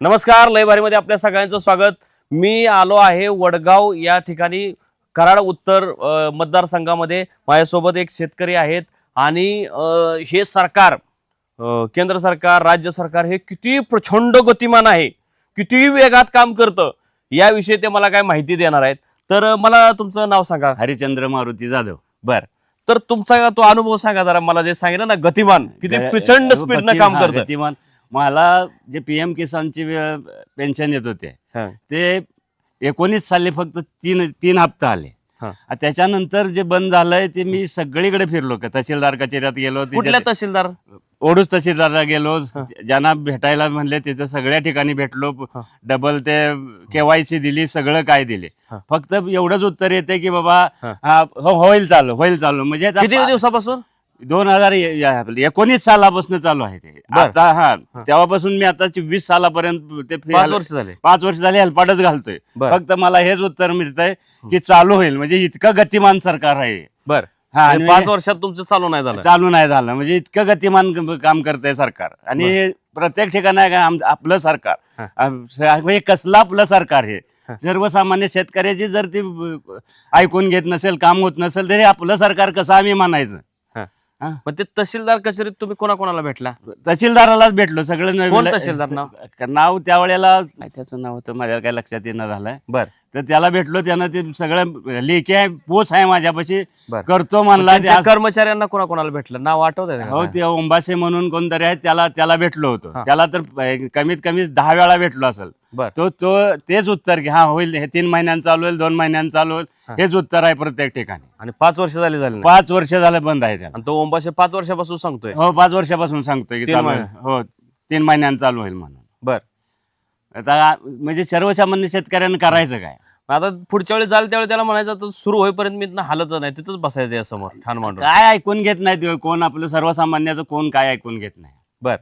नमस्कार लयबारीमध्ये आपल्या सगळ्यांचं स्वागत. मी आलो आहे वडगाव या ठिकाणी कराड उत्तर मतदारसंघामध्ये. माझ्यासोबत एक शेतकरी आहेत आणि हे सरकार अ, केंद्र सरकार राज्य सरकार हे किती प्रचंड गतिमान आहे किती वेगात काम करतं याविषयी ते मला काय माहिती देणार आहेत. तर मला तुमचं नाव सांगा. हरिचंद्र मारुती जाधव. बर. तर तुमचा तो अनुभव सांगा जरा मला जे सांगितलं ना गतिमान किती प्रचंड स्पीडनं काम करतं. गतिमान. मला जे पीएम किसानची पेन्शन येत होते. ते एकोणीस साली फक्त तीन तीन हप्ता आले त्याच्यानंतर जे बंद झालंय ते मी सगळीकडे फिरलो का तहसीलदार कचेऱ्यात गेलो तहसीलदार ओढूच तहसीलदारला गेलो. ज्यांना भेटायला म्हणले तिथं सगळ्या ठिकाणी भेटलो. डबल ते केवायसी दिली सगळं काय दिले. फक्त एवढंच उत्तर येते की बाबा हा. होईल चालू होईल चालू म्हणजे किती दिवसापासून दोन हजार एकोणीस सालापासून चालू आहे ते. बर. आता हा. तेव्हापासून मी आता वीस सालापर्यंत ते पाच वर्ष झाले. पाच वर्ष झाले हेल्पाटच घालतोय. बर. फक्त मला हेच उत्तर मिळतंय की चालू होईल. म्हणजे इतकं गतिमान सरकार आहे. बर. हा आणि म्हणजे पाच वर्षात तुमचं चालू नाही झालं. चालू नाही झालं. म्हणजे इतकं गतिमान क- काम करतंय सरकार. आणि प्रत्येक ठिकाणी आहे का आम- आपलं सरकार. हा. आम- हे कसलं आपलं सरकार हे? हा. सर्वसामान्य शेतकऱ्याची जर ती ऐकून घेत नसेल काम होत नसेल तरी आपलं सरकार कसं आम्ही म्हणायचं मग ते तहसीलदार कचेरीत तुम्ही कोणाकोणाला भेटला? तहसीलदारालाच भेटलो सगळं नवीन- तहसीलदार नाव? नाव त्यावेळेला काय त्याचं नाव होतं? माझ्या काय लक्षात येणं झालंय. बर. तर त्याला भेटलो त्यानं ते सगळं लेखी आहे पोच आहे माझ्यापाशी. बर. करतो म्हणला ते त्यांच्या आज- कर्मचाऱ्यांना कोणाकोणाला भेटलं? नाव आठवत आहे हो ते ओंबासे म्हणून कोणतरी आहे त्याला त्याला भेटलो होतो. हा. त्याला तर अं, कमीत कमी दहा वेळा भेटलो असेल. बर. तो तो तेच उत्तर की हा होईल हे तीन महिन्यांत चालू होईल दोन महिन्यांत चालू होईल. हा. हेच उत्तर आहे प्रत्येक ठिकाणी. आणि पाच वर्ष झाली झाली नाही. पाच वर्ष झालं बंद आहे त्याला. आणि तो ओंबाशे पाच वर्षापासून सांगतोय. हो पाच वर्षापासून सांगतोय की तीन चालू. महिने. हो तीन महिन्यांत चालू होईल म्हणून. बर. आता म्हणजे सर्वसामान्य शेतकऱ्यांना करायचं काय? मग आता पुढच्या वेळी जाल त्यावेळी त्याला म्हणायचं तर सुरू होईपर्यंत मी इथनं हालत नाही तिथंच बसायचं या समोर ठाण मांडून. काय ऐकून घेत नाही ते? कोण आपलं सर्वसामान्याचं कोण काय ऐकून घेत नाही? बर.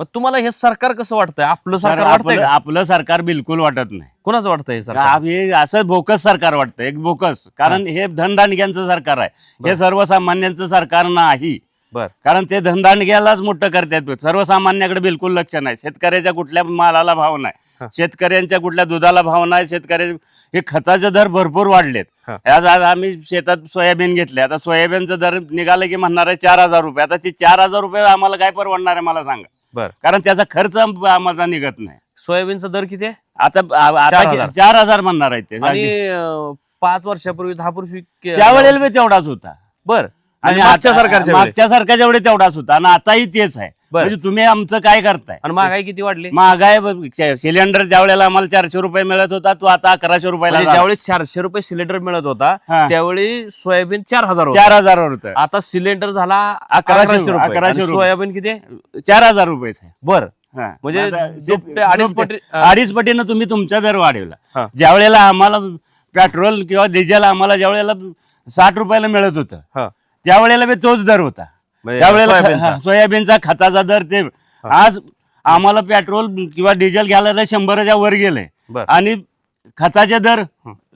मग तुम्हाला हे सरकार कसं वाटतंय? आपलं सर, सरकार वाटतंय आपलं का? आपलं सरकार बिलकुल वाटत नाही. कोणाचं वाटतंय हे सरकार? हे असं बोकस सरकार वाटतं एक बोकस. कारण हे. धनदांडग्यांचं सरकार आहे. हे सर्वसामान्यांचं सरकार नाही. बर. कारण ते धनदांडग्यालाच मोठं करतात सर्वसामान्याकडे बिलकुल लक्ष नाही. शेतकऱ्याच्या कुठल्या मालाला भाव हा. नाही शेतकऱ्यांच्या कुठल्या दुधाला भाव नाही. शेतकऱ्या हे खताचे दर भरपूर वाढलेत. आज आज आम्ही शेतात सोयाबीन घेतले. आता सोयाबीनचं दर निघालं की म्हणणार आहे चार हजार रुपये. आता ते चार हजार रुपये आम्हाला काय परवडणार आहे मला सांगा. बर. कारण त्याचा खर्च आम- आम्हाला निघत नाही. सोयाबीनचा दर किती आहे? आता चार हजार. म्हणणार आहे ते. पाच वर्षापूर्वी दहा वर्षी त्यावेळेला तेवढाच होता. बर. आणि मागच्या आता- सरकारच्या. मागच्या सरकारच्या वेळी तेवढाच होता आणि आताही तेच आहे बर. म्हणजे तुम्ही आमचं काय करताय आणि महागाई किती वाढली श- सिलेंडर ज्या वेळेला आम्हाला चारशे रुपये मिळत होता तो आता अकराशे रुपयाला म्हणजे झाला. ज्यावेळी चारशे रुपये सिलेंडर मिळत होता हा. त्यावेळी सोयाबीन चार हजार होतं. चार हजारावर होतं आता सिलेंडर झाला अकराशे अकराशे रुपये अकराशे आणि रुपये. सोयाबीन किती आहे? चार हजार रुपये बर हा. म्हणजे आता दुपटे, जे- अडीच दुपटे- पटी-. अडीच पटीनं तुम्ही तुमचा दर वाढवला. ज्या वेळेला आम्हाला पेट्रोल किंवा डिझेल आम्हाला ज्या वेळेला साठ रुपयाला मिळत होतं हा. त्यावेळेला बी तोच दर होता म्हणजे त्यावेळेला सोयाबीनचा. हा, सोयाबीनचा खताचा दर ते आज आम्हाला पेट्रोल किंवा डिझेल घ्यायला तर शंभराच्या वर बर. आणि खताचे दर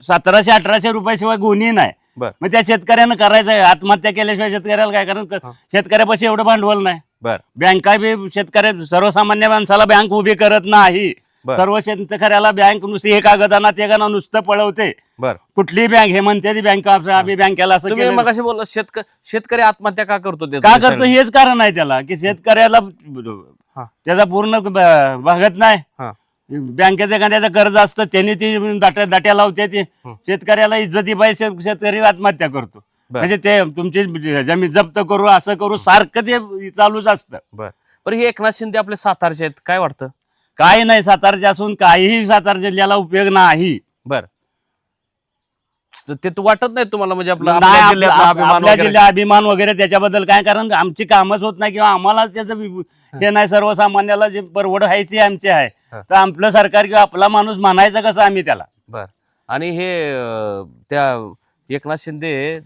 सतराशे अठराशे रुपयाशिवाय गुन्हे नाही बर. मग त्या शेतकऱ्यानं करायचं आहे आत्महत्या केल्याशिवाय शेतकऱ्याला काय कारण क-. शेतकऱ्यापाशी एवढं भांडवल नाही बर बँका बी शेतकऱ्या सर्वसामान्य माणसाला बँक उभी करत नाही. सर्व शेतकऱ्याला बँक नुसती हे कागदाना ते गाणं नुसतं पळवते. बर. कुठली बँक हे म्हणते ती बँक आम्ही बँकेला असं तुम्ही केलं. मग बोलला शेतक शेतकरी आत्महत्या का करतो ते का करतो? हेच कारण आहे त्याला की शेतकऱ्याला हा. त्याचा पूर्ण ब- भागत नाही. हा. बँकेचं एखाद्याचं कर्ज असतं त्यांनी ती दाट्या दाट्या लावते ती. हं. शेतकऱ्याला इज्जती पाहिजे शेतकरी आत्महत्या करतो. बर. म्हणजे ते तुमची जमीन जप्त करू असं करू सारखं ते चालूच असतं. बर. बरं हे एकनाथ शिंदे आपले सातारचे आहेत काय वाटतं? काही नाही सातारचे असून काहीही सातारा जिल्ह्याला उपयोग नाही. बर. ते तू वाटत नाही तुम्हाला म्हणजे आपलं नाही, आपल्या जिल्ह्यातला अभिमान आपल्या वगैरे? अभिमान वगैरे त्याच्याबद्दल काय? कारण आमची कामच होत नाही किंवा आम्हाला त्याचं वि- हे. नाही सर्वसामान्याला जे परवड आहे ते आमचे आहे. हा. तर आपलं सरकार किंवा आपला माणूस म्हणायचं कसं आम्ही त्याला? बर. आणि हे अं, त्या एकनाथ शिंदे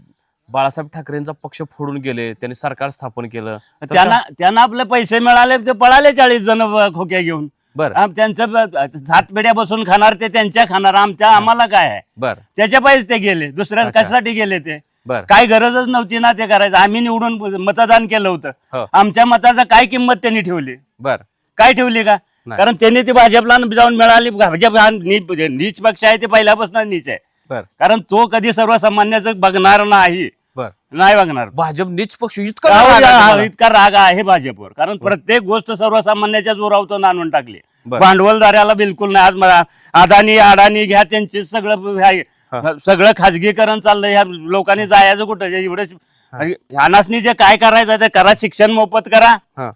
बाळासाहेब ठाकरेंचा पक्ष फोडून गेले त्यांनी सरकार स्थापन केलं. तर त्यांना त्यांना आपले पैसे मिळाले ते पळाले चाळीस जण ब- खोक्या घेऊन. बर. आम- त्यांचं ब- सात पिढ्या बसून खाणार ते त्यांच्या खाणार. आमच्या आम्हाला काय आहे? बर. त्याच्या पायीच ते गेले. दुसऱ्या अच्छा. कशासाठी गेले ते? बर. काय गरजच नव्हती ना ते करायचं. आम्ही निवडून मतदान केलं हो. होतं आमच्या मताचा काय किंमत त्यांनी ठेवली? बर. काय ठेवली का? नाही. कारण त्यांनी ती भाजपला जाऊन मिळाली. भाजप हा नी- नीच पक्ष आहे ते पहिल्यापासून नीच आहे. बर. कारण तो कधी सर्वसामान्याचं बघणार नाही. बर. नाही बघणार. भाजप नीच पक्ष इतका राहुल राग आहे हा- तुम्हाला? इतका राग आहे भाजपवर. कारण प्रत्येक गोष्ट सर्वसामान्याच्या जोरावतो आणून टाकली. बर. भांडवलदाराला बिलकुल नाही आज मला अदानी अडाणी घ्या त्यांचे सगळं हे आहे. हा. सगळं खाजगीकरण चाललंय ह्या लोकांनी जायचं कुठं एवढं ह्यानासनी जे काय करायचं ते करा शिक्षण मोफत करा हा.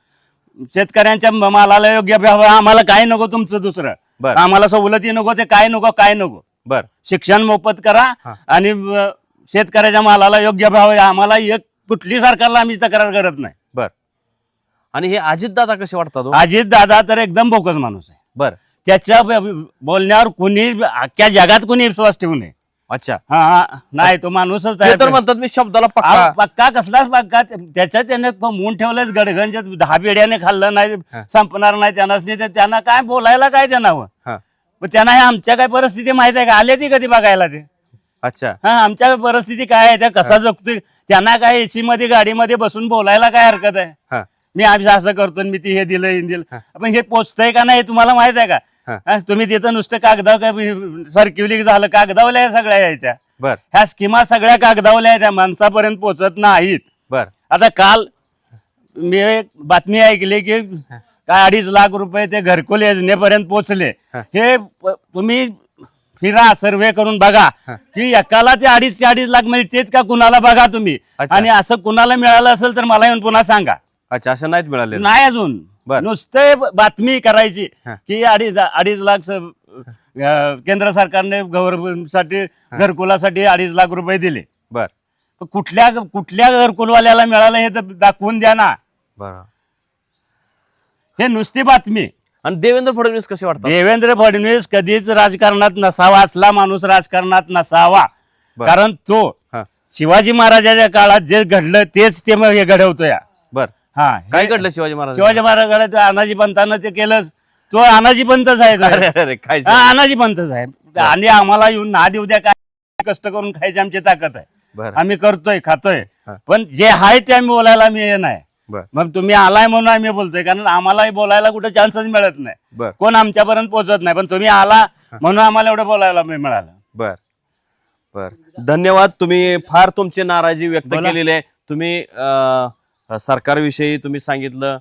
शेतकऱ्यांच्या म- मालाला योग्य भाव आम्हाला काय नको तुमचं दुसरं बर आम्हाला सवलती नको ते काय नको काय नको बर शिक्षण मोफत करा हा. आणि अ, शेतकऱ्याच्या मालाला योग्य भाव आहे. आम्हाला एक कुठली सरकारला आम्ही तक्रार करत नाही बर आणि हे अजित दादा कसे वाटतात हो? अजित दादा तर एकदम बोकस माणूस आहे. बर. त्याच्या ब- बोलण्यावर कुणी अख्ख्या जगात कुणी विश्वास ठेवू नये. अच्छा. हा हा. नाही तो माणूसच ते आहे तर म्हणतात मी शब्दाला अहो, पक्का पक्का कसलाच पक्का. त्याच्यात त्याने मून ठेवलंच गडगंज दहा पिढ्याने खाल्लं नाही हा. संपणार नाही त्यांनाच नाही तर त्यांना काय बोलायला काय त्यांना हवं हा. पण त्यांना हे आमच्या काय परिस्थिती माहीत आहे का? आले ती कधी बघायला ते? अच्छा. हा आमच्या परिस्थिती काय आहे? त्या कसा जगतोय? त्यांना काय एसी मध्ये गाडीमध्ये बसून बोलायला काय हरकत आहे? हा. मी आम्ही असं करतो आणि मी ती हे दिलं हे दिलं. पण हे पोचतंय का नाही तुम्हाला माहीत आहे. का हा, तुम्ही तिथं नुसतं कागदाव सर्क्युलिंग झालं कागदावल्या सगळ्या यायच्या बर ह्या स्कीमा सगळ्या कागदावल्या त्या माणसापर्यंत पोहोचत नाहीत बर आता काल मी एक बातमी ऐकली की काय अडीच लाख रुपये ते घरकुल योजनेपर्यंत पोहोचले हा. प- तुम्ही फिरा सर्वे करून बघा. की एकाला ते अडीच ते अडीच लाख मिळतेत का कुणाला बघा तुम्ही अच्छा. आणि असं कुणाला मिळालं असेल तर मला येऊन पुन्हा सांगा अच्छा असं नाहीत मिळाले नाही अजून. बर. नुसते बातमी करायची हा. की अडीच अडीच लाख स- अं, केंद्र सरकारने गव्हर्नमेंटसाठी घरकुलासाठी अडीच लाख रुपये दिले. बर. पण कुठल्या कुठल्या घरकुलवाल्याला मिळालं हे तर दाखवून द्या ना. बर. हे नुसती बातमी. आणि देवेंद्र फडणवीस कसे वाटतात? देवेंद्र फडणवीस कधीच राजकारणात नसावा असला माणूस राजकारणात नसावा. बर. कारण तो हा. शिवाजी महाराजाच्या काळात जे घडलं तेच ते मग हे घडवतोय. हा काय घडलं शिवाजी महाराज? शिवाजी महाराजांकडे अनाजी पंतानं ते केलंच. तो अनाजी पंतच आहे अरे साहेब. अरे काय हा अनाजी पंतच आहे. आणि आम्हाला येऊन ना देऊ द्या काय कष्ट करून खायची आमची ताकद आहे. बर. आम्ही करतोय खातोय. हा. पण जे आहे ते आम्ही बोलायला मी हे नाही. बर. मग तुम्ही आलाय म्हणून आम्ही बोलतोय कारण आम्हालाही बोलायला कुठे चान्सच मिळत नाही. बर. कोण आमच्यापर्यंत पोहोचत नाही पण तुम्ही आला म्हणून आम्हाला एवढं बोलायला मी मिळालं. बर. बर. धन्यवाद. तुम्ही फार तुमची नाराजी व्यक्त बोला. केलेली आहे. तुम्ही अं, सरकारविषयी तुम्ही सांगितलं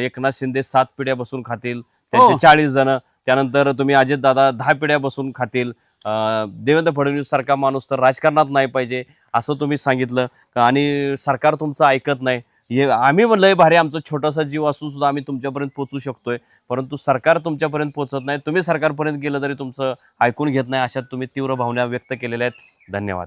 एकनाथ शिंदे सात पिढ्या बसून खातील त्यांचे हो. चाळीस जण त्यानंतर तुम्ही अजित दादा दहा पिढ्या बसून खातील देवेंद्र फडणवीस सारखा माणूस तर राजकारणात नाही पाहिजे असं तुम्ही सांगितलं. आणि सरकार तुमचं ऐकत नाही. हे आम्ही म्हणलंय भारी आमचं छोटासा जीव असून सुद्धा आम्ही तुमच्यापर्यंत पोहोचू शकतोय. परंतु सरकार तुमच्यापर्यंत पोहोचत नाही. तुम्ही सरकारपर्यंत गेलं तरी तुमचं ऐकून घेत नाही अशा तुम्ही तीव्र भावना व्यक्त केलेल्या आहेत. धन्यवाद.